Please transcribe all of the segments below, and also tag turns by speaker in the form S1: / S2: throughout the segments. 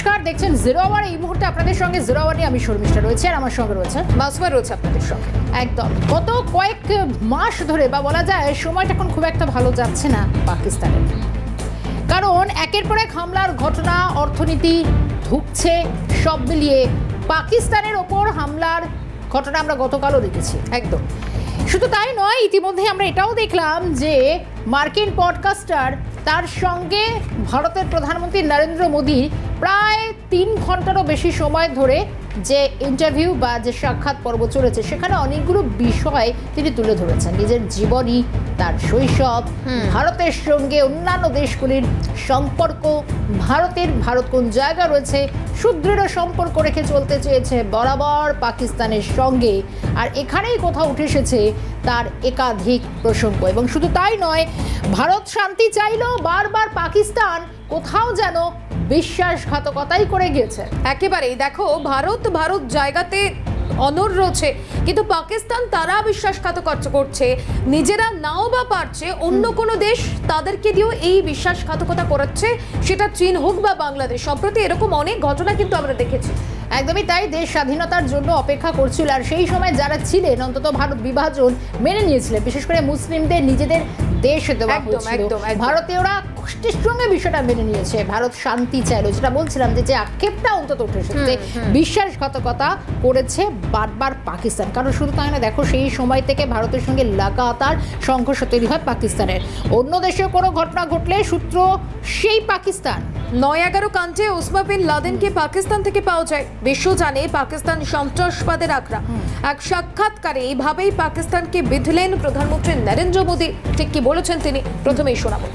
S1: নমস্কার, দেখছেন zero hour এই মুহূর্তে আপনাদের সঙ্গে জিরো আওয়ার আমি শর্মিষ্ঠা রয়েছে আর আমার সঙ্গে রয়েছে
S2: মাসুমা রয়েছে আপনাদের সঙ্গে।
S1: একদম। গত কয়েক মাস ধরে বা বলা যায়, সময়টা এখন খুব একটা ভালো যাচ্ছে না পাকিস্তানের। কারণ একের পর এক হামলার ঘটনা, অর্থনীতি ধুকছে, সব মিলিয়ে পাকিস্তানের ওপর হামলার ঘটনা আমরা গতকালও দেখেছি,
S2: একদম।
S1: শুধু তাই নয়, ইতিমধ্যে আমরা এটাও দেখলাম যে মার্কিন পডকাস্টার তার সঙ্গে ভারতের প্রধানমন্ত্রী নরেন্দ্র মোদী প্রায় তিন ঘন্টারও বেশি সময় ধরে যে ইন্টারভিউ বা যে সাক্ষাৎ পর্ব চলেছে সেখানে অনেকগুলো বিষয় তিনি তুলে ধরেছেন। নিজের জীবনী তার শৈশব ভারতের সঙ্গে অন্যান্য দেশগুলির সম্পর্ক ভারতের ভারত কোন জায়গা রয়েছে সুদৃঢ় সম্পর্ক রেখে চলতে চেয়েছে বরাবর পাকিস্তানের সঙ্গে। আর এখানেই কোথাও উঠে এসেছে তার একাধিক প্রসঙ্গ। এবং শুধু তাই নয় ভারত শান্তি চাইলেও বারবার পাকিস্তান কোথাও যেন বিশ্বাসঘাতকতাই করে গিয়েছে।
S2: একেবারেই দেখো ভারত ভারত জায়গাতে অনর রয়েছে কিন্তু পাকিস্তান তারা বিশ্বাসঘাতকতা করছে নিজেরা নাও বা পারছে অন্য কোনো দেশ তাদেরকে দিয়েও এই বিশ্বাসঘাতকতা করাচ্ছে সেটা চীন হোক বা বাংলাদেশ সম্প্রতি এরকম অনেক ঘটনা কিন্তু আমরা দেখেছি।
S1: একদমই তাই দেশ স্বাধীনতার জন্য অপেক্ষা করছিল আর সেই সময় যারা ছিলেন অন্তত ভারত বিভাজন মেনে নিয়েছিলেন বিশেষ করে মুসলিমদের নিজেদের দেশ দেওয়া হয়েছিল।
S2: একদম।
S1: ভারতীয়রা কষ্টের সঙ্গে বিষয়টা মেনে নিয়েছে। ভারত শান্তি চাইলো যেটা বলছিলাম যে যে আক্ষেপটা অন্তত উঠে এসেছে বিশ্বাসঘাতকতা করেছে বারবার পাকিস্তান। কারণ শুধু তাই না দেখো সেই সময় থেকে ভারতের সঙ্গে লাগাতার সংঘর্ষ তৈরি হয় পাকিস্তানের। অন্য দেশে কোনো ঘটনা ঘটলে সূত্র সেই পাকিস্তান।
S2: নয় এগারো কান্টে ওসমা বিন লাদেনকে পাকিস্তান থেকে পাওয়া যায়। বিশ্ব জানে পাকিস্তান সন্ত্রাসবাদের আখড়া। এক সাক্ষাৎকারে এইভাবেই পাকিস্তানকে বিধলেন প্রধানমন্ত্রী নরেন্দ্র মোদী। ঠিক কি বলেছেন তিনি? প্রথমেই শোনাবো।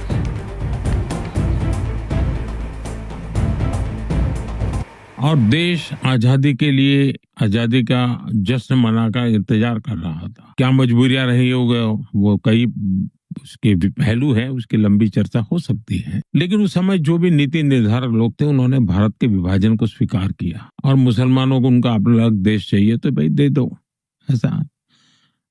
S3: और देश आज़ादी के लिए आज़ादी का जश्न मना का इंतज़ार कर रहा था। क्या मजबूरियाँ रही होगा वो कई उसके भी पहलू है, उसकी लंबी चर्चा हो सकती है। लेकिन उस समय जो भी नीति निर्धारक लोग थे, उन्होंने भारत के विभाजन को स्वीकार किया। और मुसलमानों को उनका अपना अलग देश चाहिए तो भाई दे दो, ऐसा।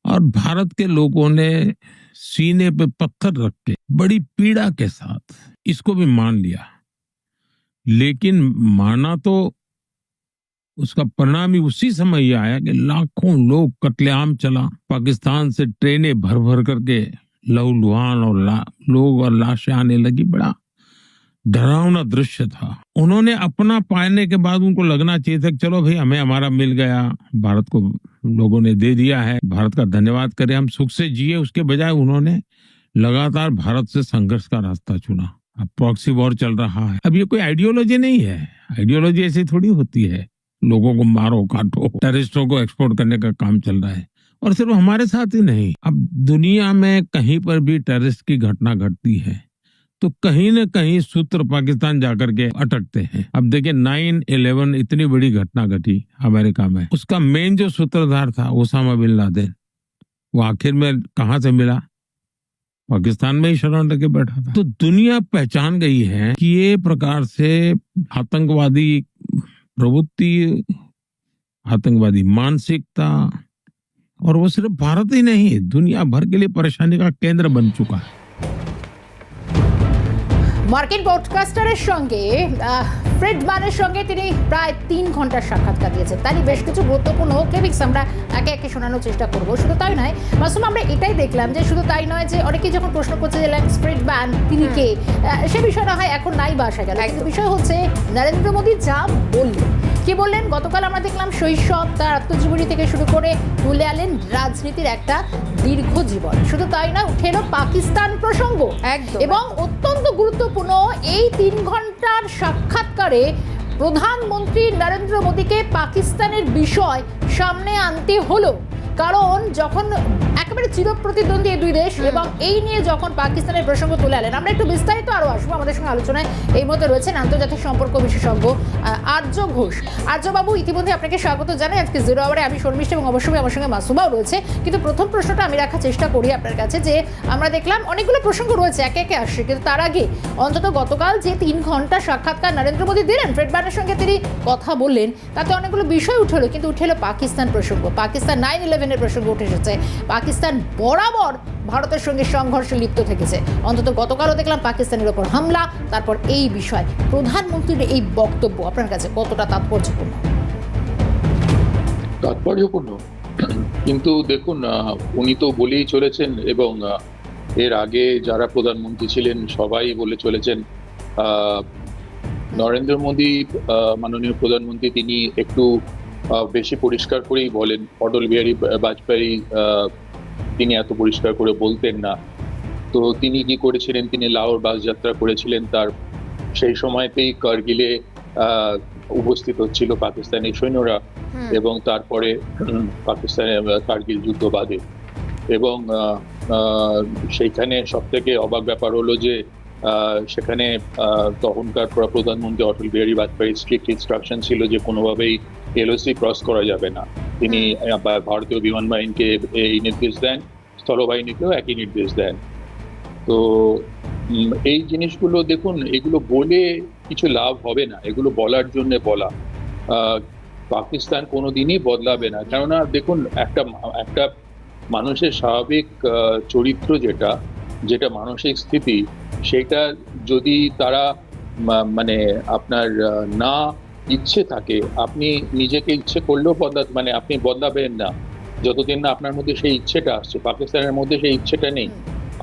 S3: और भारत के लोगों ने सीने पे पत्थर रख के, बड़ी पीड़ा के साथ इसको भी मान लिया। लेकिन माना तो उसका परिणाम ही उसी समय ये आया कि लाखों लोग कत्लेआम चला। पाकिस्तान से ट्रेनें भर भर करके लहूलुहान और ला, लोग और लाशें आने लगी। बड़ा डरावना दृश्य था। उन्होंने अपना पाने के बाद उनको लगना चाहिए था चलो भाई हमें हमारा मिल गया भारत को लोगों ने दे दिया है भारत का धन्यवाद करें हम सुख से जिए। उसके बजाय उन्होंने लगातार भारत से संघर्ष का रास्ता चुना। अब प्रॉक्सी वॉर चल रहा है। अब ये कोई आइडियोलॉजी नहीं है। आइडियोलॉजी ऐसी थोड़ी होती है। लोगों को मारो, काटो। टेररिस्टों को एक्सपोर्ट करने का काम चल रहा है। और सिर्फ़ हमारे साथ ही नहीं, अब दुनिया में कहीं पर भी टेररिस्ट की घटना घटती है तो कहीं न कहीं सूत्र पाकिस्तान जाकर के अटकते हैं। अब देखिए नाइन इलेवन इतनी बड़ी घटना घटी अमेरिका में। उसका मेन जो सूत्रधार था, ओसामा बिन लादेन, वो आखिर में कहा से मिला? पाकिस्तान में ही शरण लेके बैठा था। तो दुनिया पहचान गई है कि ये प्रकार से आतंकवादी प्रवृत्ति, आतंकवादी मानसिकता, और वो सिर्फ़ भारत ही नहीं, दुनिया भर के लिए परेशानी का केंद्र बन चुका है।
S1: মার্কিন পডকাস্টারের সঙ্গে ফ্রেড মানের সঙ্গে তিনি প্রায় তিন ঘণ্টার সাক্ষাৎকার দিয়েছেন তাই বেশ কিছু গুরুত্বপূর্ণ ক্লিপিক্স আমরা একে একে শোনানোর চেষ্টা করব। শুধু তাই নয় মাসুম আমরা এটাই দেখলাম যে শুধু তাই নয় যে অনেকেই যখন প্রশ্ন করছে যে ল্যান্স ফ্রেড ম্যান তিনি কে? সে বিষয় না হয় এখন নাই বা আসা গেল কিন্তু বিষয় হচ্ছে নরেন্দ্র মোদী যা বললেন কি বললেন? গতকাল আমরা দেখলাম শৈশব তার আত্মজীবনী থেকে শুরু করে তুলে আলেন রাজনীতির একটা দীর্ঘ জীবন। শুধু তাই না উঠে এলো পাকিস্তান প্রসঙ্গ।
S2: একদম।
S1: এবং অত্যন্ত গুরুত্বপূর্ণ এই তিন ঘণ্টার সাক্ষাৎকারে প্রধানমন্ত্রী নরেন্দ্র মোদীকে পাকিস্তানের বিষয় সামনে আনতে হলো। কারণ যখন একেবারে চিরপ্রতিদ্বন্দ্বী এই দুই দেশ এবং এই নিয়ে যখন পাকিস্তানের প্রসঙ্গ তুলে আনেন আমরা একটু বিস্তারিত আরও আসব আমাদের সঙ্গে আলোচনায়। এই মধ্যে রয়েছেন আন্তর্জাতিক সম্পর্ক বিশেষজ্ঞ আর্য ঘোষ। আর্যবাবু ইতিমধ্যে আপনাকে স্বাগত জানাই। আজকে জিরো আওয়ারে আমি শর্মিষ্ঠা এবং অবশ্যই আমার সঙ্গে মাসুমাও রয়েছে। কিন্তু প্রথম প্রশ্নটা আমি রাখার চেষ্টা করি আপনার কাছে যে আমরা দেখলাম অনেকগুলো প্রসঙ্গ রয়েছে একে একে আসছে। কিন্তু তার আগে অন্তত গতকাল যে তিন ঘণ্টা সাক্ষাৎকার নরেন্দ্র মোদী দিলেন ফ্রেড ব্যানের সঙ্গে তিনি কথা বললেন তাতে অনেকগুলো বিষয় উঠল কিন্তু উঠে এলো পাকিস্তান প্রসঙ্গ। পাকিস্তান নাইন ইলেভেন সেভেনের প্রসঙ্গ উঠে এসেছে। পাকিস্তান বরাবর ভারতের সঙ্গে সংঘর্ষে লিপ্ত থেকেছে। অন্তত গতকালও দেখলাম পাকিস্তানের ওপর হামলা, তারপর এই বিষয় প্রধানমন্ত্রীর এই বক্তব্য। আপনার কাছে কতটা তাৎপর্যপূর্ণ?
S4: তাৎপর্যপূর্ণ। কিন্তু দেখুন উনি তো বলেই চলেছেন এবং এর আগে যারা প্রধানমন্ত্রী ছিলেন সবাই বলে চলেছেন নরেন্দ্র মোদী মাননীয় প্রধানমন্ত্রী, তিনি একটু বেশি পরিষ্কার করেই বলেন। অটল বিহারী বাজপেয়ী তিনি এত পরিষ্কার করে বলতেন না। তো তিনি কি করেছিলেন? তিনি লাহোর বাস যাত্রা করেছিলেন তার। সেই সময়তেই কার্গিলে উপস্থিত হচ্ছিল পাকিস্তানি সৈন্যরা এবং তারপরে উম, পাকিস্তানে কার্গিল যুদ্ধ বাদে। এবং সেইখানে সব থেকে অবাক ব্যাপার হলো যে আহ, সেখানে আহ, তখনকার প্র- প্রধানমন্ত্রী অটল বিহারী বাজপেয়ী স্ট্রিক্ট ইনস্ট্রাকশন ছিল যে কোনোভাবেই এলওসি ক্রস করা যাবে না। তিনি ভারতীয় বিমান বাহিনীকে এই নির্দেশ দেন স্থলবাহিনীকেও একই নির্দেশ দেন। তো এই জিনিসগুলো দেখুন এগুলো বলে কিছু লাভ হবে না এগুলো বলার জন্য বলা। পাকিস্তান কোনোদিনই বদলাবে না। কেননা দেখুন একটা একটা মানুষের স্বাভাবিক চরিত্র যেটা যেটা মানসিক স্থিতি সেটা যদি তারা মানে আপনার না ইচ্ছে থাকে আপনি নিজেকে ইচ্ছে করলেও বদলা মানে আপনি বদলাবেন না। যতদিন না আপনার মধ্যে সেই ইচ্ছেটা আসছে পাকিস্তানের মধ্যে সেই ইচ্ছেটা নেই।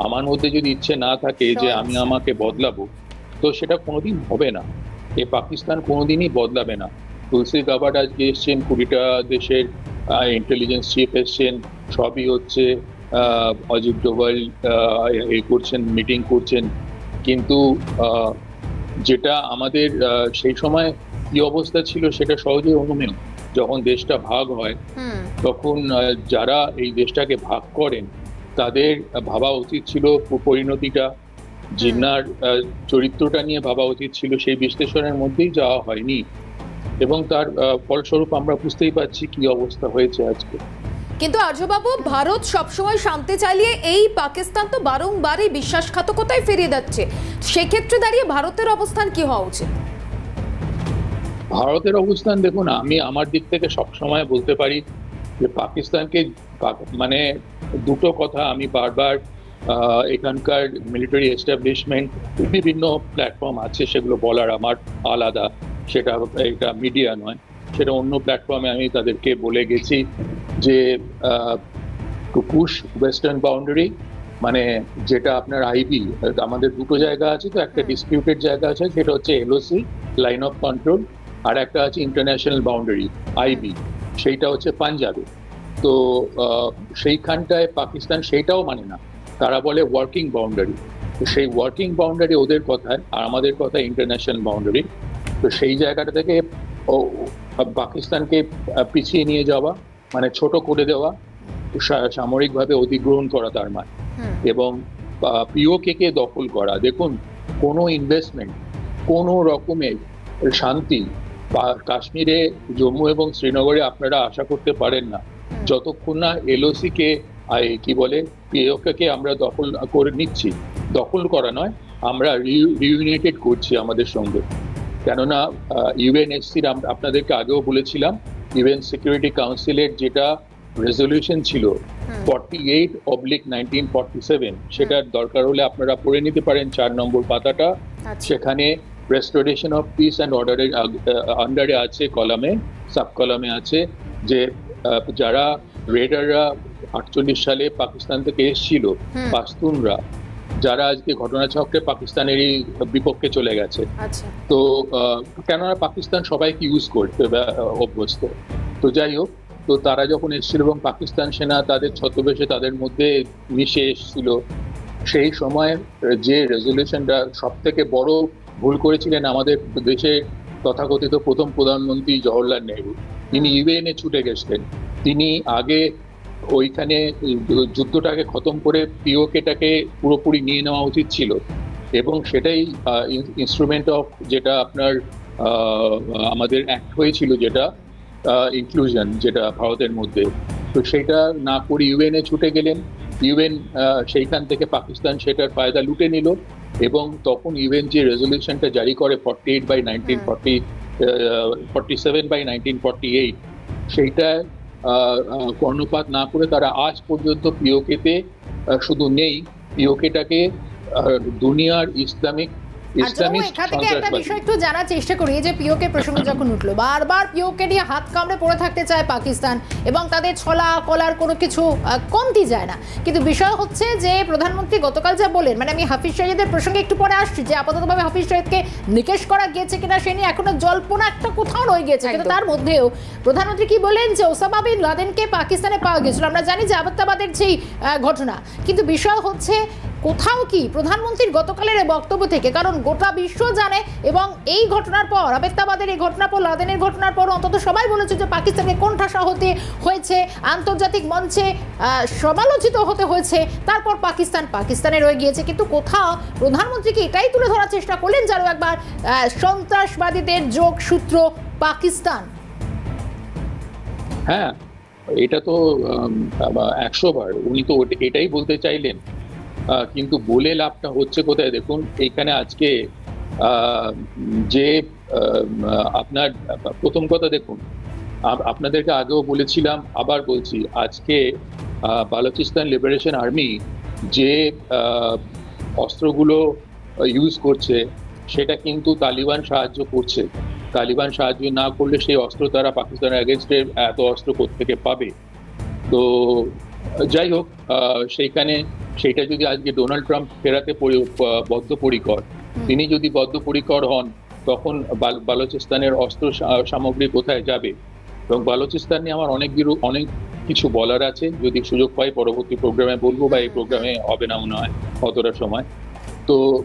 S4: আমার মধ্যে যদি ইচ্ছে না থাকে যে আমি আমাকে বদলাবো তো সেটা কোনোদিন হবে না। এ পাকিস্তান কোনোদিনই বদলাবে না। তুলসী গাবার্ড আজকে এসছেন কুড়িটা দেশের ইন্টেলিজেন্স চিফ এসছেন সবই হচ্ছে অজিত ডোভাল এ করছেন মিটিং করছেন। কিন্তু যেটা আমাদের সেই সময় কি অবস্থা ছিল সেটা সহজেই অনুমেয় যখন দেশটা ভাগ হয় তখন যারা এই দেশটাকে ভাগ করেন তাদের ভাবা উচিত ছিল পরিণতিটা। জিন্নার চরিত্রটা নিয়ে ভাবা উচিত ছিল সেই বিশ্লেষণের মধ্যেই যাওয়া হয়নি। এবং তার ফলস্বরূপ আমরা বুঝতেই পারছি কি অবস্থা হয়েছে আজকে।
S2: কিন্তু আর্যবাবু ভারত সবসময় শান্তি চালিয়ে এই পাকিস্তান তো বারংবারই বিশ্বাসঘাতকতায় ফিরিয়ে যাচ্ছে সেক্ষেত্রে দাঁড়িয়ে ভারতের অবস্থান কি হওয়া উচিত?
S4: ভারতের অবস্থান দেখুন আমি আমার দিক থেকে সবসময় বলতে পারি যে পাকিস্তানকে মানে দুটো কথা আমি বারবার এখানকার মিলিটারি এস্টাবলিশমেন্ট বিভিন্ন প্ল্যাটফর্ম আছে সেগুলো বলার আমার আলাদা সেটা এটা মিডিয়া নয় সেটা অন্য প্ল্যাটফর্মে আমি তাদেরকে বলে গেছি যে টু পুশ ওয়েস্টার্ন বাউন্ডারি মানে যেটা আপনার আইবি আমাদের দুটো জায়গা আছে তো একটা ডিসপিউটেড জায়গা আছে সেটা হচ্ছে এলওসি লাইন অফ কন্ট্রোল আর একটা আছে ইন্টারন্যাশনাল বাউন্ডারি আইবি সেইটা হচ্ছে পাঞ্জাবে। তো সেইখানটায় পাকিস্তান সেইটাও মানে না। তারা বলে ওয়ার্কিং বাউন্ডারি তো সেই ওয়ার্কিং বাউন্ডারি ওদের কথায় আর আমাদের কথা ইন্টারন্যাশনাল বাউন্ডারি তো সেই জায়গাটা থেকে ও- পাকিস্তানকে পিছিয়ে নিয়ে যাওয়া মানে ছোট করে দেওয়া সামরিকভাবে অধিগ্রহণ করা তার মানে। এবং পিওকে কে দখল করা। দেখুন কোনো ইনভেস্টমেন্ট কোনো রকমের শান্তি কাশ্মীরে জম্মু এবং শ্রীনগরে আপনারা আশা করতে পারেন না। যতক্ষণ না এলওসি কে কি বলে পিওকে আমরা দখল করে নিচ্ছি দখল করা নয় আমরা রিউনাইটেড করছি আমাদের সঙ্গে। কেননা ইউএনএসসির আপনাদেরকে আগেও বলেছিলাম ইউএন সিকিউরিটি কাউন্সিলের যেটা রেজলিউশন ছিল forty eight oblique nineteen forty seven সেটার দরকার হলে আপনারা পড়ে নিতে পারেন চার নম্বর পাতাটা।
S2: আচ্ছা।
S4: সেখানে রেস্টোরেশন অফ পিস অ্যান্ড অর্ডারের আন্ডারে আছে কলামে সাব কলামে আছে যে যারা রেডাররা আটচল্লিশ সালে পাকিস্তান থেকে এসেছিল। পাস্তুনরা যারা আজকে ঘটনাচক্রে পাকিস্তানেরই বিপক্ষে চলে গেছে।
S2: আচ্ছা।
S4: তো কেননা পাকিস্তান সবাইকে ইউজ করতে অভ্যস্ত। তো যাই হোক তো তারা যখন এসেছিল এবং পাকিস্তান সেনা তাদের ছদ্মবেশে তাদের মধ্যে মিশে এসেছিল সেই সময় যে রেজলিউশনটা সব থেকে বড় ভুল করেছিলেন আমাদের দেশের তথাকথিত প্রথম প্রধানমন্ত্রী জওহরলাল নেহরু। তিনি ইউএনএ ছুটে গেছিলেন। তিনি আগে ওইখানে যুদ্ধটাকে খতম করে পিওকেটাকে পুরোপুরি নিয়ে নেওয়া উচিত ছিল এবং সেটাই ইনস্ট্রুমেন্ট অফ যেটা আপনার আমাদের অ্যাক্ট হয়েছিল যেটা ইনক্লুশন যেটা ভারতের মধ্যে। তো সেটা না করে ইউএনএ ছুটে গেলেন। ইউএন সেইখান থেকে পাকিস্তান সেটার ফায়দা লুটে নিল এবং তখন ইউএন যে রেজলিউশনটা জারি করে forty eight by nineteen forty forty seven by nineteen forty eight সেইটা কর্ণপাত না করে তারা আজ পর্যন্ত পিওকেতে শুধু নেই পিওকেটাকে দুনিয়ার ইসলামিক ইসলামিক
S1: এখান থেকে একটা বিষয় একটু জানার চেষ্টা করি যে পিওকে প্রসঙ্গ যখন উঠল বারবার পিওকে নিয়ে হাত কামড়ে পড়ে থাকতে চায় পাকিস্তান এবং তাদের ছলা কলার কোনো কিছু কমতি যায় না। কিন্তু বিষয় হচ্ছে যে প্রধানমন্ত্রী গতকাল যা বলেন মানে আমি হাফিজ প্রসঙ্গে একটু পরে আসছি যে আপাততভাবে হাফিজ শাহিদকে নিকেশ করা গিয়েছে কিনা সে নিয়ে এখনও জল্পনা একটা কোথাও রয়ে গেছে কিন্তু তার মধ্যেও প্রধানমন্ত্রী কি বলেন যে ওসামা বিন লাদেনকে পাকিস্তানে পাওয়া গেছিল আমরা জানি যে আবাত্তাবাদের যেই ঘটনা। কিন্তু বিষয় হচ্ছে কোথাও কি প্রধানমন্ত্রীর গতকালের বক্তব্য থেকে? কারণ গোটা বিশ্ব জানে এবং এই ঘটনার পর আবেদাবাদের এই ঘটনার পর, লাদেনের ঘটনার পর অন্তত সবাই বলেছে যে পাকিস্তানকে কোণঠাসা হতে হয়েছে, আন্তর্জাতিক মঞ্চে সমালোচিত হতে হয়েছে, তারপর পাকিস্তান পাকিস্তানে রয়ে গিয়েছে। কিন্তু কোথাও প্রধানমন্ত্রীকে এটাই তুলে ধরার চেষ্টা করলেন? যেন একবার সন্ত্রাসবাদীদের যোগসূত্র পাকিস্তান।
S4: হ্যাঁ এটা তো একশো বার উনি তো এটাই বলতে চাইলেন কিন্তু বলে লাভটা হচ্ছে কোথায়? দেখুন, এইখানে আজকে যে আপনার, প্রথম কথা দেখুন আপনাদেরকে আগেও বলেছিলাম, আবার বলছি, আজকে বালুচিস্তান লিবারেশন আর্মি যে অস্ত্রগুলো ইউজ করছে, সেটা কিন্তু তালিবান সাহায্য করছে। তালিবান সাহায্য না করলে সেই অস্ত্র তারা পাকিস্তানের এগেনস্টে এত অস্ত্র থেকে পাবে? তো যাই হোক সেইখানে সেটা যদি আজকে ডোনাল্ড ট্রাম্প ফেরাতে পরি- বদ্ধপরিকর তিনি যদি বদ্ধপরিকর হন তখন বাল- বালুচিস্তানের অস্ত্র সামগ্রী কোথায় যাবে? এবং বালুচিস্তান নিয়ে আমার অনেক অনেক কিছু বলার আছে যদি সুযোগ পাই পরবর্তী প্রোগ্রামে বলব বা এই প্রোগ্রামে হবে না মনে হয় অতটা সময়। তো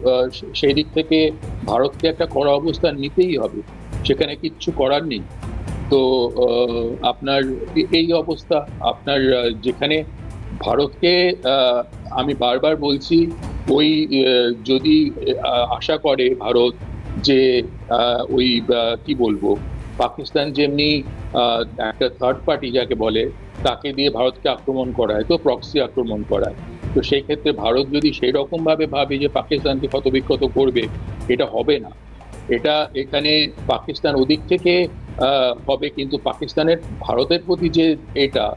S4: সেই দিক থেকে ভারতকে একটা কড়া অবস্থান নিতেই হবে। সেখানে কিচ্ছু করার নেই। তো আপনার এই অবস্থা, আপনার যেখানে ভারতকে আমি বারবার বলছি, ওই যদি আশা করে ভারত যে ওই কি বলব, পাকিস্তান যেমনি একটা থার্ড পার্টি যাকে বলে, তাকে দিয়ে ভারতকে আক্রমণ করায়, তো প্রক্সি আক্রমণ করায়। তো সেই ক্ষেত্রে ভারত যদি সেই রকম ভাবে যে পাকিস্তানকে ক্ষতবিক্ষত করবে, এটা হবে না। এটা এখানে পাকিস্তান ওদিক থেকে হবে কিন্তু পাকিস্তানের ভারতের প্রতি যে এটা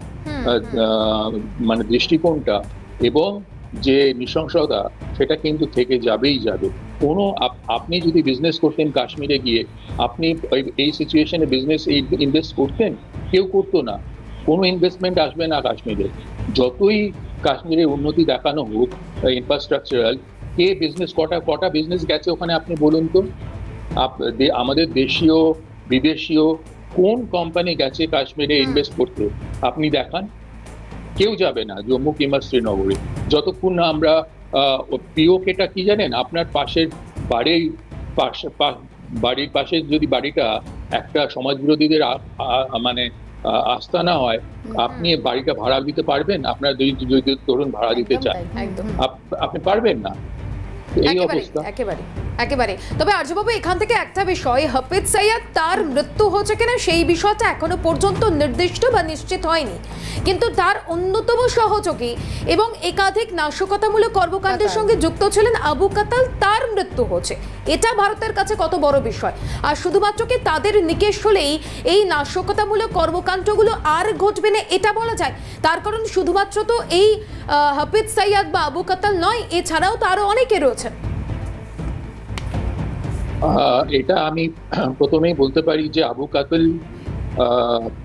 S4: মানে দৃষ্টিকোণটা এবং যে নৃশংসতা সেটা কিন্তু থেকে যাবেই যাবে। কোনো আপনি যদি বিজনেস করতেন কাশ্মীরে গিয়ে আপনি এই- সিচুয়েশনে বিজনেস ইনভেস্ট করতেন? কেউ করতো না। কোনো ইনভেস্টমেন্ট আসবে না কাশ্মীরে। যতই কাশ্মীরে উন্নতি দেখানো হোক ইনফ্রাস্ট্রাকচারাল কে বিজনেস কটা কটা বিজনেস গেছে ওখানে আপনি বলুন তো? আমাদের দেশীয় বিদেশীয় কোন কোম্পানি গেছে কাশ্মীরে ইনভেস্ট করতে? আপনি দেখান। কেউ যাবে না জম্মু কিংবা শ্রীনগরে। যতক্ষণ না আমরা পিওকেটা কি জানেন? আপনার পাশের বাড়ির পাশে বাড়ির পাশে যদি বাড়িটা একটা সমাজবিরোধীদের আ- আ- মানে আস্তানা হয় আপনি বাড়িটা ভাড়া দিতে পারবেন? আপনার যদি ধরুন ভাড়া দিতে চান। আপ- আপনি পারবেন না।
S2: একেবারে
S4: অবস্থা।
S2: একেবারে একেবারে। তবে আর্যবাবু এখান থেকে একটা বিষয় হাফিজ সৈয়দ তার মৃত্যু হয়েছে কিনা সেই বিষয়টা এখনও পর্যন্ত নির্দিষ্ট বা নিশ্চিত হয়নি। কিন্তু তার অন্যতম সহযোগী এবং একাধিক নাশকতামূলক কর্মকাণ্ডের সঙ্গে যুক্ত ছিলেন আবু কাতাল তার মৃত্যু হচ্ছে এটা ভারতের কাছে কত বড় বিষয়। আর শুধুমাত্র কি তাদের নিকেশ হলেই এই নাশকতামূলক কর্মকাণ্ডগুলো আর ঘটবে না এটা বলা যায়? তার কারণ শুধুমাত্র তো এই আহ, হাফিজ সৈয়দ বা আবু কাতাল নয় এছাড়াও তো আরও অনেকে রয়েছেন
S4: আহ, এটা আমি প্রথমেই বলতে পারি যে আবু কাতিল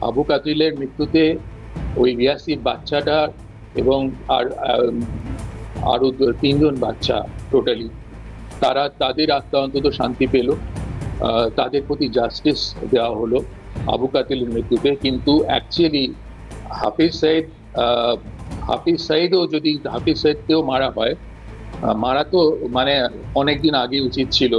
S4: আবু কাতিলের মৃত্যুতে ওই রিয়াসি বাচ্চাটা এবং আর আম, আরও দু- তিনজন বাচ্চা টোটালি তারা তাদের আত্মা অন্তত শান্তি পেল তাদের প্রতি জাস্টিস দেওয়া হলো আবু কাতিলের মৃত্যুতে কিন্তু অ্যাকচুয়ালি হাফিজ সাইদ হাফিজ সাইদও যদি হাফিজ সাইদকেও মারা হয় মারা তো মানে অনেকদিন আগে উচিত ছিল।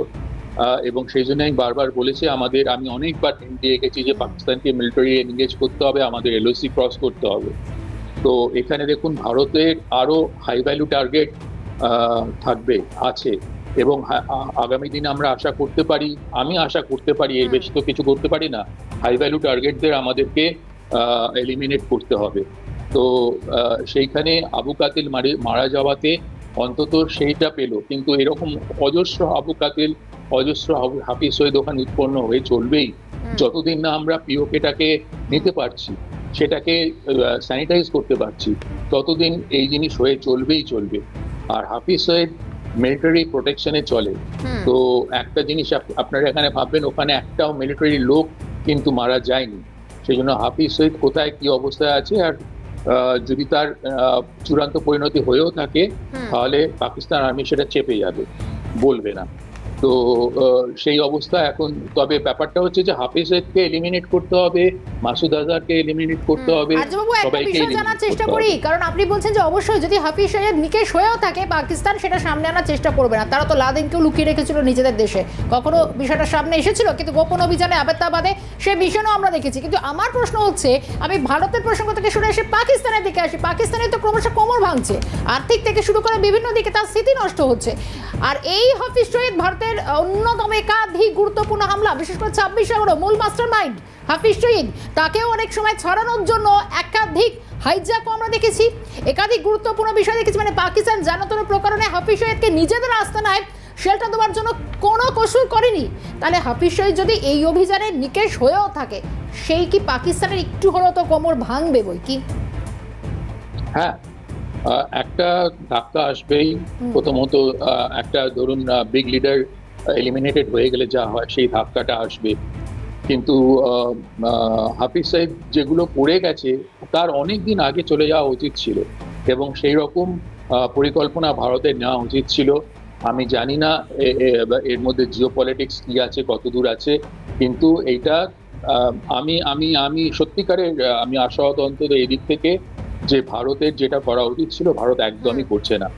S4: এবং সেই জন্য আমি বারবার বলেছি, আমাদের, আমি অনেকবার দিয়ে গেছি যে পাকিস্তানকে মিলিটারি এনগেজ করতে হবে, আমাদের এলওসি ক্রস করতে হবে। তো এখানে দেখুন, ভারতের আরও হাই ভ্যালু টার্গেট থাকবে, আছে। এবং আগামী দিনে আমরা আশা করতে পারি, আমি আশা করতে পারি, এর বেশি তো কিছু করতে পারি না হাই ভ্যালু টার্গেটদের আমাদেরকে এলিমিনেট করতে হবে। তো সেইখানে আবু কাতিল মারা যাওয়াতে অন্তত সেইটা পেল। কিন্তু এরকম অজস্র আবু কাতিল অজস্র হাফিজ সৈয়দ ওখানে উৎপন্ন হয়ে চলবেই। যতদিন না আমরা পিওকেটাকে নিতে পারছি সেটাকে স্যানিটাইজ করতে পারছি ততদিন এই জিনিস হয়ে চলবেই চলবে। আর হাফিজ সৈয়দ মিলিটারি প্রোটেকশনে চলে। তো একটা জিনিস আপ- আপনারা এখানে ভাববেন ওখানে একটাও মিলিটারি লোক কিন্তু মারা যায়নি। সেই জন্য হাফিজ সৈয়দ কোথায় কি অবস্থায় আছে আর যদি তার চূড়ান্ত পরিণতি হয়েও থাকে তাহলে পাকিস্তান আর্মি সেটা চেপে যাবে বলবে না। তো সেই অবস্থা এখন তবে ব্যাপারটা হচ্ছে যে হাফিজ সৈয়দকে এলিমিনেট করতে হবে মাসুদ আজহারকে এলিমিনেট করতে হবে সবাইকে
S1: জানার চেষ্টা করি কারণ আপনি বলছেন যে অবশ্যই যদি হাফিজ সৈয়দ নিকেশ হয়েও থাকে পাকিস্তান সেটা সামনে আনার চেষ্টা করবে না। তারা তো লাদেনকেও লুকিয়ে রেখেছিল নিজেদের দেশে। কখনো বিষয়টা সামনে এসেছিল কিন্তু গোপন অভিযানে আবেত্তাবাদে সে মিশনও আমরা দেখেছি। কিন্তু আমার প্রশ্ন হচ্ছে, আমি ভারতের প্রসঙ্গ থেকে শুরু এসে পাকিস্তানের দিকে আসি। পাকিস্তানে তো ক্রমশ কোমর ভাঙছে। আর্থিক থেকে শুরু করে বিভিন্ন দিকে তার স্থিতি নষ্ট হচ্ছে। আর এই হাফিজ সৈয়দ ভারতের অন্যতম একাধিক গুরুত্বপূর্ণ হামলা, বিশেষ করে ছাব্বিশ এগারো মূল মাস্টার মাইন্ড হাফিজ সঈদ তাকেও অনেক সময় ছড়ানোর জন্য একাধিক হাইজ্যাকও আমরা দেখেছি। একাধিক গুরুত্বপূর্ণ বিষয় দেখেছি মানে পাকিস্তান জানাতন প্রকরণে হাফিজ সঈদকে নিজেদের আস্তানায় শেল্টার দেওয়ার জন্য কোনো কসুর করেনি। তাহলে হাফিজ সঈদ যদি এই অভিযানে নিকেশ হয়েও থাকে সেই কি পাকিস্তানের একটু হলেও তো কোমর ভাঙবে বই কি?
S4: হ্যাঁ একটা ধাক্কা আসবেই। প্রথমত একটা ধরুন বিগ লিডার এলিমিনেটেড হয়ে গেলে যা হয় সেই ধাক্কাটা আসবে। কিন্তু হাফিজ সাহেব যেগুলো করে গেছে তার অনেক দিন আগে চলে যাওয়া উচিত ছিল। এবং সেই রকম পরিকল্পনা ভারতের নেওয়া উচিত ছিল। আমি জানি না এর মধ্যে জিও পলিটিক্স কি আছে কত দূর আছে কিন্তু এইটা আমি আমি আমি সত্যিকারের আমি আশাহত অন্তত এই দিক থেকে যে ভারতের যেটা করা উচিত ছিল ভারত একদমই করছে না।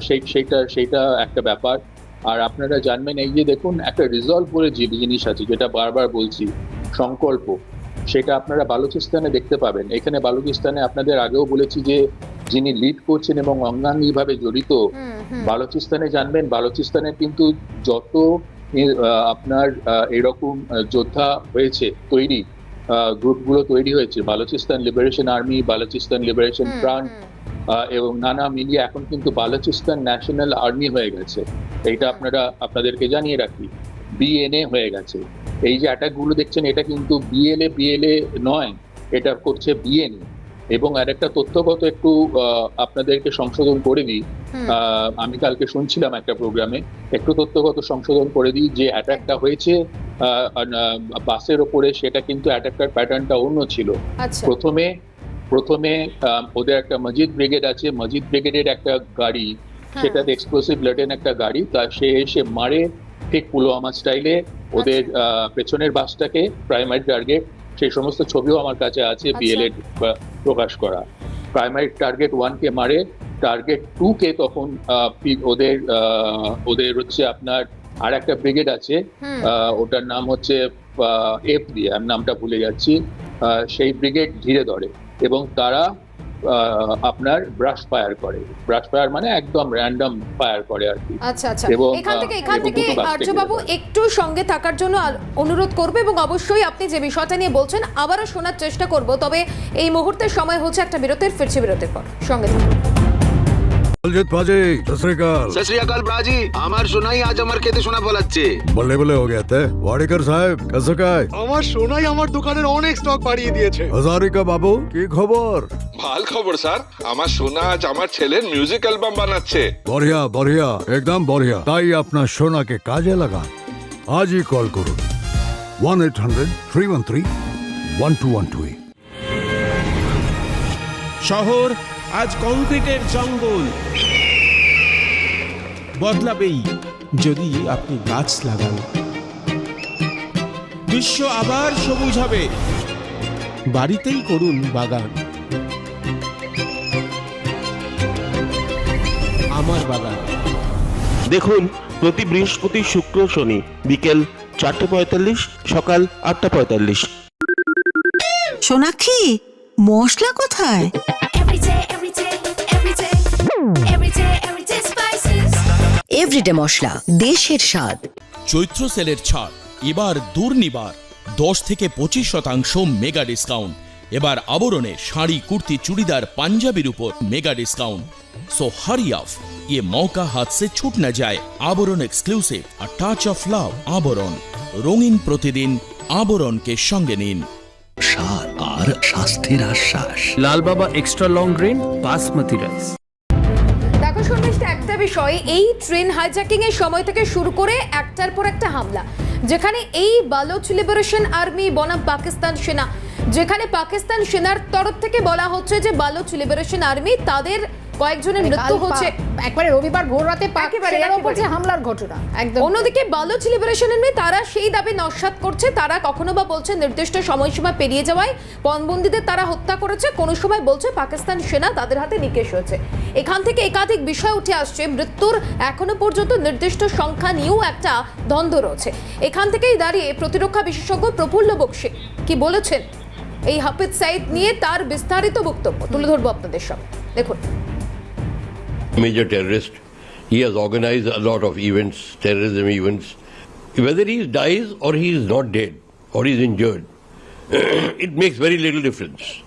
S4: সেই সেইটা সেইটা একটা ব্যাপার। আর আপনারা জানবেন এই যে দেখুন একটা রিজলভ বলে যে জিনিস আছে যেটা বারবার বলছি সংকল্প। সেটা আপনারা বালুচিস্তানে দেখতে পাবেন। এখানে বালুচিস্তানে আপনাদের আগেও বলেছি যে যিনি লিড করছেন এবং অঙ্গাঙ্গিভাবে জড়িত। বালুচিস্তানে জানবেন বালুচিস্তানে কিন্তু যত আপনার এরকম যোদ্ধা হয়েছে তৈরি গ্রুপগুলো তৈরি হয়েছে Balochistan Liberation Army
S2: Balochistan
S4: Liberation
S2: Front
S4: আহ, এবং নানা মিলিয়ে এখন কিন্তু বালুচিস্তান ন্যাশনাল আর্মি হয়ে গেছে। এইটা আপনারা আপনাদেরকে জানিয়ে রাখি। বিএনএ হয়ে গেছে। এই যে অ্যাটাকগুলো দেখছেন এটা কিন্তু বিএলএ বিএলএ নয় এটা করছে বিএনএ এবং আর একটা তথ্যগত একটু আপনাদেরকে সংশোধন করে দিই। আমি কালকে শুনছিলাম একটা প্রোগ্রামে একটু তথ্যগত সংশোধন করে দিই যে অ্যাটাকটা হয়েছে বাসের ওপরে সেটা কিন্তু অ্যাটাকটার প্যাটার্নটা অন্য ছিল।
S2: আচ্ছা।
S4: প্রথমে প্রথমে ওদের একটা মজিদ ব্রিগেড আছে মজিদ ব্রিগেডের একটা গাড়ি
S2: হ্যাঁ।
S4: সেটাতে এক্সপ্লোসিভ লেটেন একটা গাড়ি তা সে এসে মারে ঠিক পুলওয়ামা স্টাইলে ওদের পেছনের বাসটাকে প্রাইমারি টার্গেট সেই সমস্ত ছবিও আমার কাছে আছে
S2: আচ্ছা।
S4: বিএলএ প্রকাশ করা। প্রাইমারি টার্গেট ওয়ানকে মারে টার্গেট টু কে তখন ওদের ওদের হচ্ছে আপনার আর একটা ব্রিগেড আছে ওটার নাম হচ্ছে এফ দিয়ে আমি নামটা ভুলে যাচ্ছি। সেই ব্রিগেড ঘিরে ধরে এবং তারা আপনার ব্রাশ ফায়ার করে। ব্রাশ ফায়ার মানে একদম র্যান্ডম ফায়ার করে আর কি।
S2: আচ্ছা আচ্ছা। এখান থেকে এখান থেকে আর্যবাবু একটু সঙ্গে থাকার জন্য অনুরোধ করবে এবং অবশ্যই আপনি যে বিষয়টা নিয়ে বলছেন আবারও শোনার চেষ্টা করব। তবে এই মুহূর্তের সময় হচ্ছে একটা বিরতির ফিরছে বিরতির পর। সঙ্গে থাকুন।
S5: বলজিৎ পাজি সত শ্রীকাল
S6: सत श्री अकाल ब्राजी আমার শোনাই আজ আমার খেতে শোনা বলাচ্ছে
S5: বলে বলে हो गया थे वाडेकर साहब कैसे काय
S7: আমার সোনাই আমার দোকানের অনেক স্টক বাড়িয়ে দিয়েছে
S5: हजारिका बाबू কি খবর
S8: ভাল খবর স্যার আমার সোনা আজ আমার ছেলের মিউজিক অ্যালবাম বানাচ্ছে
S5: বঢ়িয়া বঢ়িয়া একদম বঢ়িয়া তাই আপনার সোনাকে কাজে লাগান আজই কল করুন one eight hundred three one three one two one two
S9: শহর আজ কংক্রিটের জঙ্গল। বদলাবেই যদি আপনি গাছ লাগান। বিশ্ব আবার সবুজ হবে। বাড়িতেই করুন বাগান। আমার বাগান।
S10: দেখুন প্রতি বৃহস্পতি শুক্র শনি বিকেল চারটে পঁয়তাল্লিশ সকাল আটটা পঁয়তাল্লিশ।
S11: সোনাক্ষী মশলা কোথায়?
S12: Everyday, everyday, everyday, everyday, everyday spices.
S11: Everyday মশলা দেশের স্বাদ
S9: চৈত্র সেলের ছাড় এবার দুর্নিবার দশ থেকে পঁচিশ শতাংশ মেগা ডিসকাউন্ট এবার আবরণে শাড়ি কুর্তি চুড়িদার পাঞ্জাবির উপর mega discount so hurry off ये मौका हाथ से छूट न जाए Abaran exclusive a touch of love Abaran রঙিন প্রতিদিন আবরণকে সঙ্গে নিন
S6: স্বাদ
S13: আর স্বাস্থ্যের আশ্বাস।
S14: Lal Baba extra long grain basmati rice
S2: দেখো শর্মিষ্ঠা একটা বিষয় এই ট্রেন হাইজ্যাকিং এর সময় থেকে শুরু করে একটার পর একটা হামলা যেখানে এই বালোচ লিবারেশন আর্মি বনাম পাকিস্তান সেনা যেখানে পাকিস্তান সেনার তরফ থেকে বলা হচ্ছে যে বালোচ লিবারেশন আর্মি তাদের কয়েকজনের মৃত্যু হচ্ছে
S1: একবারে রবিবার ভোর রাতে পাক
S2: একেবারে,
S1: উপর যে হামলার ঘটনা। একদম।
S2: অন্যদিকে বালোচ লিবারেশন আর্মি তারা সেই দাবি নস্বাত করছে। তারা কখনো বা বলছে নির্দিষ্ট সময়সীমা পেরিয়ে যাওয়ায় পণবন্দীদের তারা হত্যা করেছে। কোনো সময় বলছে পাকিস্তান সেনা তাদের হাতে নিকেশ হয়েছে। এখান থেকে একাধিক বিষয় উঠে আসছে। মৃত্যুর এখনও পর্যন্ত নির্দিষ্ট সংখ্যা নিয়েও একটা দ্বন্দ্ব রয়েছে। এখান থেকেই দাঁড়িয়ে প্রতিরক্ষা বিশেষজ্ঞ প্রফুল্ল বক্সি কি বলেছেন? এই হাফিজ সাইদ নিয়ে তার বিস্তারিত বক্তব্য তুলে ধরবো আপনাদের সামনে দেখুন।
S15: Major terrorist. He has organized a lot of events, terrorism events. Whether he dies or he is not dead or he is injured, it makes very little difference.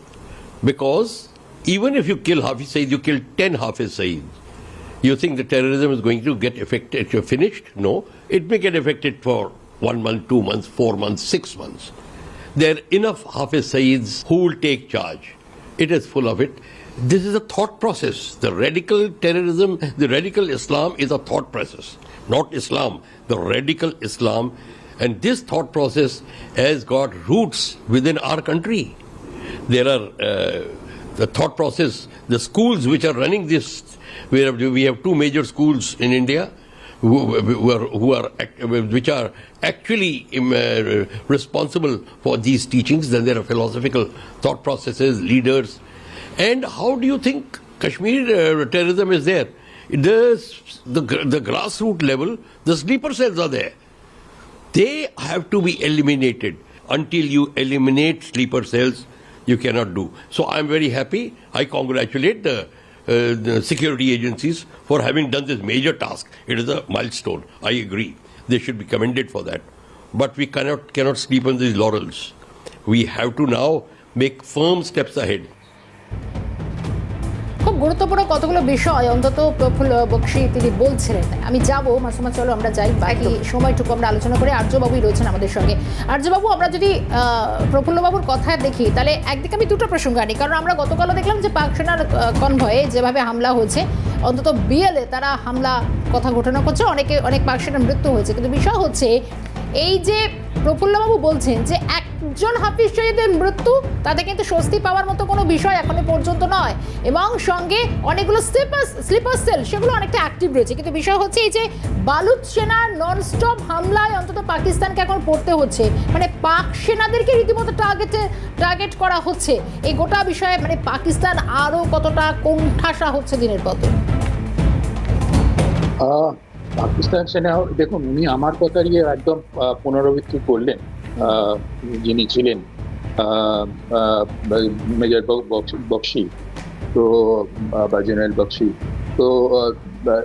S15: Because even if you kill Hafiz Saeed, you kill 10 Hafiz Saeed. You think the terrorism is going to get affected, you're finished? No. It may get affected for one month, two months, four months, six months. There are enough Hafiz Saids who will take charge. It is full of it. This is a thought process. The radical terrorism, the radical Islam is a thought process, not Islam, the radical Islam. And this thought process has got roots within our country. There are uh, the thought process, the schools which are running this, we have, we have two major schools in India who, who are, who are which are actually um, uh, responsible for these teachings. Then there are philosophical thought processes, leaders, and how do you think Kashmir uh, terrorism is there? The, the the grassroots level, the sleeper cells are there. They have to be eliminated. Until you eliminate sleeper cells, you cannot do. So I'm very happy. I congratulate the, uh, the security agencies for having done this major task. It is a milestone. I agree. They should be commended for that. But we cannot cannot sleep on these laurels. We have to now make firm steps ahead.
S1: গুরুত্বপূর্ণ কতগুলো বিষয় অন্তত প্রফুল্ল বক্সি তিনি বলছিলেন। আমি যাব মাসুমা চলো আমরা যাই। বাকি সময়টুকু আমরা আলোচনা করে আর্যবাবুই রয়েছেন আমাদের সঙ্গে। আর্যবাবু আমরা যদি প্রফুল্লবাবুর কথা দেখি তাহলে একদিকে আমি দুটো প্রসঙ্গ আনি। কারণ আমরা গতকালও দেখলাম যে পাক সেনার কনভয়ে যেভাবে হামলা হয়েছে অন্তত বিএলএ তারা হামলা কথা ঘটনা করছে। অনেকে অনেক পাক সেনার মৃত্যু হয়েছে। কিন্তু বিষয় হচ্ছে এই যে প্রফুল্লবাবু বলছেন যে একজন হাফিজ শহীদের মৃত্যু, তাতে কিন্তু স্বস্তি পাওয়ার মতো কোনো বিষয় এখনও পর্যন্ত নয়। এবং সঙ্গে অনেকগুলো স্লিপার স্লিপার সেল সেগুলো অনেকটা অ্যাক্টিভ রয়েছে। কিন্তু বিষয় হচ্ছে এই যে বালুচ সেনার ননস্টপ হামলায় অন্তত পাকিস্তানকে এখন পড়তে হচ্ছে। মানে পাক সেনাদেরকে রীতিমতো টার্গেটে টার্গেট করা হচ্ছে। এই গোটা বিষয়ে মানে পাকিস্তান আরও কতটা কোণঠাসা হচ্ছে দিনের
S4: পথে? পাকিস্তান সেনা দেখুন উনি আমার কথা নিয়ে একদম পুনরাবৃত্তি করলেন যিনি ছিলেন মেজর বক- বক্সি তো বা জেনারেল বক্সি তো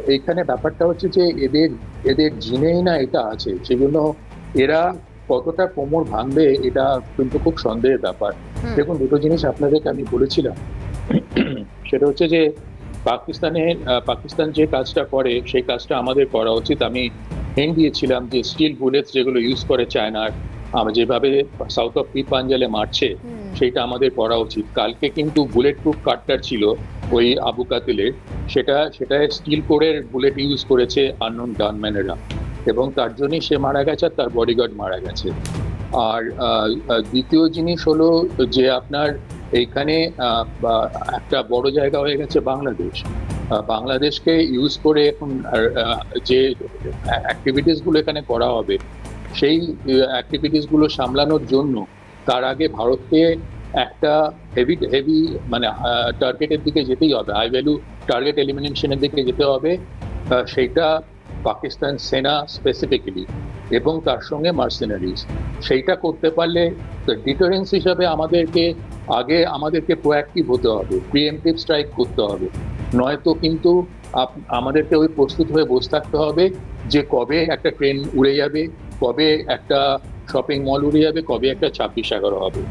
S4: এইখানে ব্যাপারটা হচ্ছে যে এদের এদের জিনেই না এটা আছে সেজন্য এরা কতটা কোমর ভাঙবে এটা কিন্তু খুব সন্দেহের ব্যাপার। দেখুন দুটো জিনিস আপনাদেরকে আমি বলেছিলাম। সেটা হচ্ছে যে পাকিস্তানে পাকিস্তান যে কাজটা করে সেই কাজটা আমাদের করা উচিত। আমি হেন্ড দিয়েছিলাম যে স্টিল বুলেটস যেগুলো ইউজ করে চায়নার আমরা যেভাবে সাউথ অফ পিপাঞ্জালে মারছে সেটা আমাদের করা উচিত। কালকে কিন্তু বুলেট প্রুফ কাটটার ছিল ওই আবু কাতিলের সেটা সেটা স্টিল কোরের বুলেট ইউজ করেছে আননোন গানম্যানেরা এবং তার জন্যই সে মারা গেছে আর তার বডিগার্ড মারা গেছে। আর দ্বিতীয় জিনিস হলো যে আপনার এইখানে একটা বড় জায়গা হয়ে গেছে বাংলাদেশ। বাংলাদেশকে ইউজ করে এখন যে অ্যাক্টিভিটিসগুলো এখানে করা হবে, সেই অ্যাক্টিভিটিসগুলো সামলানোর জন্য তার আগে ভারতকে একটা হেভি হেভি মানে টার্গেটের দিকে যেতেই হবে। হাই ভ্যালু টার্গেট এলিমিনেশনের দিকে যেতে হবে। সেইটা পাকিস্তান সেনা স্পেসিফিক্যালি এবং তার সঙ্গে মার্সেনারিজ সেইটা করতে পারলে ডিটারেন্স হিসাবে আমাদেরকে আগে আমাদেরকে প্রোঅ্যাক্টিভ হতে হবে প্রিএমটিভ স্ট্রাইক করতে হবে। নয়তো কিন্তু আমাদেরকে ওই প্রস্তুত হয়ে বসে থাকতে হবে যে কবে একটা ট্রেন উড়ে যাবে, কবে একটা শপিং মল উড়ে যাবে, কবে একটা ছাব্বিশ এগারো হবে।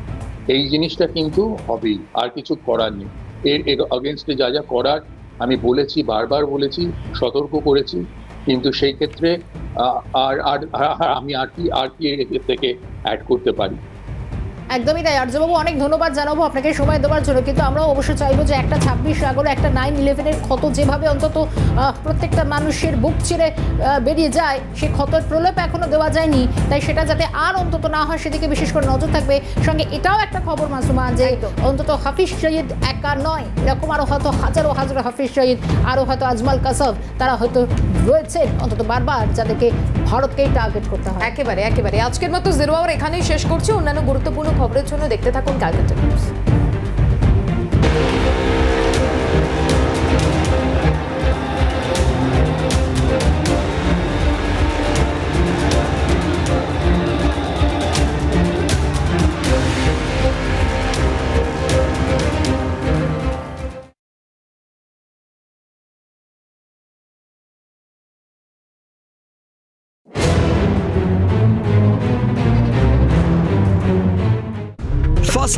S4: এই জিনিসটা কিন্তু হবেই, আর কিছু করার নেই। এর অগেনস্টে যা যা করার, আমি বলেছি, বারবার বলেছি, সতর্ক করেছি। কিন্তু সেই ক্ষেত্রে আর আর আমি আর কি আর কি থেকে অ্যাড করতে পারি।
S1: একদমই তাই। আর্যবাবু অনেক ধন্যবাদ জানাব আপনাকে সময় দেওয়ার জন্য। কিন্তু আমরাও অবশ্যই চাইব যে একটা ছাব্বিশ এগারো একটা নাইন ইলেভেনের ক্ষত যেভাবে অন্তত প্রত্যেকটা মানুষের বুক ছিঁড়ে বেরিয়ে যায় সে ক্ষতের প্রলেপ এখনও দেওয়া যায়নি। তাই সেটা যাতে আর অন্তত না হয় সেদিকে বিশেষ করে নজর থাকবে। সঙ্গে এটাও একটা খবর মাসুমা যে অন্তত হাফিজ সঈদ একা নয়। এরকম আরও হয়তো হাজারো হাজারো হাফিজ সঈদ আরও হয়তো আজমাল কাসব তারা হয়তো রয়েছে অন্তত বারবার যাদেরকে ভারতকেই টার্গেট করতে হয়।
S2: একেবারে একেবারে। আজকের মতো জিরো আওয়ার এখানেই শেষ করছি। অন্যান্য গুরুত্বপূর্ণ খবরের জন্য দেখতে থাকুন Calcutta news